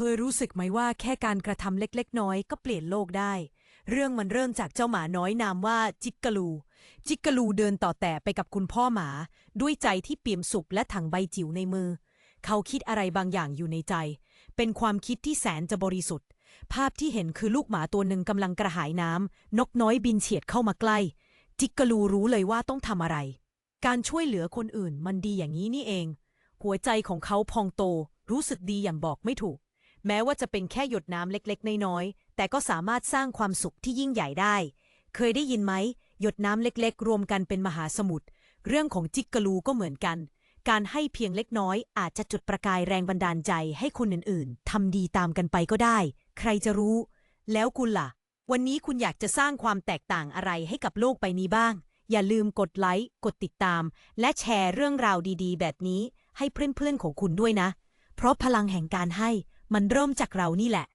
เคยรู้สึกไหมว่าแค่การกระทำเล็กๆ น้อยก็เปลี่ยนโลกได้ เรื่องมันเริ่มจากเจ้าหมาน้อยนามว่าจิกกะลู จิกกะลูเดินต่อแต่ไปกับคุณพ่อหมา ด้วยใจที่เปี่ยมสุขและถังใบจิ๋วในมือ เขาคิดอะไรบางอย่างอยู่ในใจ เป็นความคิดที่แสนจะบริสุทธิ์ ภาพที่เห็นคือลูกหมาตัวหนึ่งกำลังกระหายน้ำนกน้อยบินเฉียดเข้ามาใกล้ จิกกะลูรู้เลยว่าต้องทำอะไร การช่วยเหลือคนอื่นมันดีอย่างนี้นี่เอง หัวใจของเขาพองโตรู้สึกดีอย่างบอกไม่ถูก แม้ว่าจะเป็นแค่หยดน้ำเล็กๆ น้อยๆ แต่ก็สามารถสร้างความสุขที่ยิ่งใหญ่ได้ เคยได้ยินไหม หยดน้ำเล็กๆ รวมกันเป็นมหาสมุทร เรื่องของจิกกะลูก็เหมือนกัน การให้เพียงเล็กน้อย อาจจะจุดประกายแรงบันดาลใจให้คนอื่นๆ ทำดีตามกันไปก็ได้ ใครจะรู้ แล้วคุณล่ะ วันนี้คุณอยากจะสร้างความแตกต่างอะไรให้กับโลกใบนี้บ้าง อย่าลืมกดไลค์ กดติดตาม และแชร์เรื่องราวดีๆ แบบนี้ ให้เพื่อนๆของคุณด้วยนะ เพราะพลังแห่งการให้ มันเริ่มจากเรานี่แหละ